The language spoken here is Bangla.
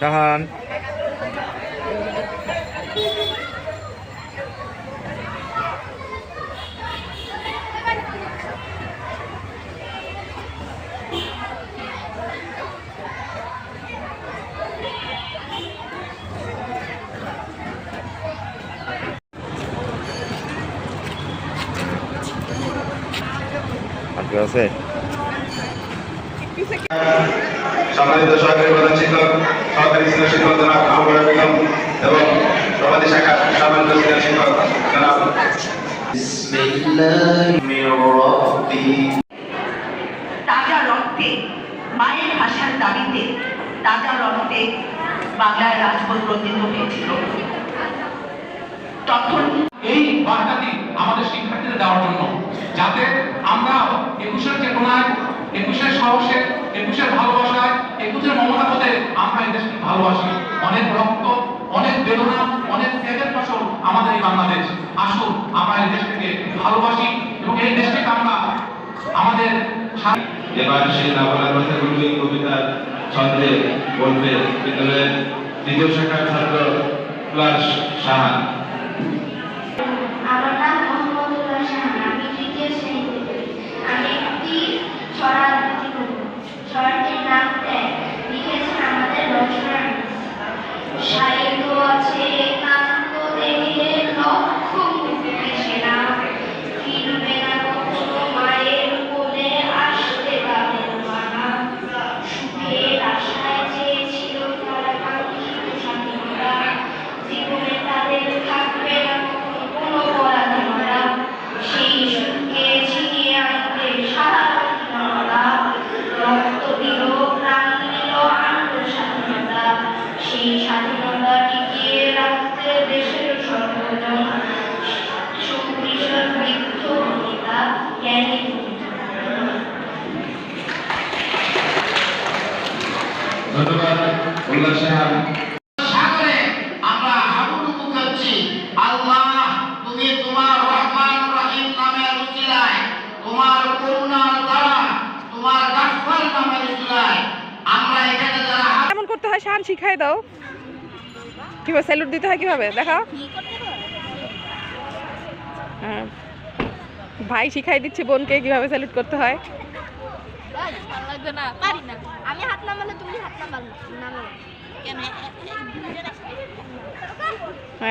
শাহান Gracias. সম্মানিত সহকারী প্রধান শিক্ষক সহকারী সিনিয়র শিক্ষক জনাব আবুল বেগম এবং সমাধি শাখার সম্মানিত সিনিয়র শিক্ষক জনাব। তাজা রক্তে মায়ের ভাষার দাবিতে তাজা রক্তে বাংলার রাজপথ রচিত হয়েছিল। তখন এই বার্তাটি আমাদের শিক্ষার্থীদের দেওয়ার জন্য যাতে আমরা একুশের সাহসে একুশের ভালোবাসায়, একুশের মমতাবোধে আমরা এই দেশকে ভালোবাসি। অনেক রক্ত, অনেক বেদনা, অনেক ত্যাগের ফসল আমাদের এই বাংলাদেশ। আসুন, আমরা এই দেশকে ভালোবাসি এবং এই দেশকে আমরা আমাদের এবার সেই নাবলার কথাগুলি কবিতার ছন্দে বলবে বিদ্যালয়ের দ্বিতীয় শাখার ছাত্র প্লাস সাহান। ধন্যবাদ উল্লাস সাগরে আমরা হাবুডুবু করছি আল্লাহ তুমি তোমার রহমান রহিম নামের উচিলায় তোমার করুণার দ্বারা তোমার গাফফার নামের উচিলায় আমরা এখানে যারা কেমন করতে হয় শান শিখাই দাও। কীভাবে স্যালুট দিতে হয় কীভাবে? দেখা হ্যাঁ। ভাই শিখাই দিচ্ছে বোনকে কীভাবে স্যালুট করতে হয়। না। আমি Tamam, tamam. Gene.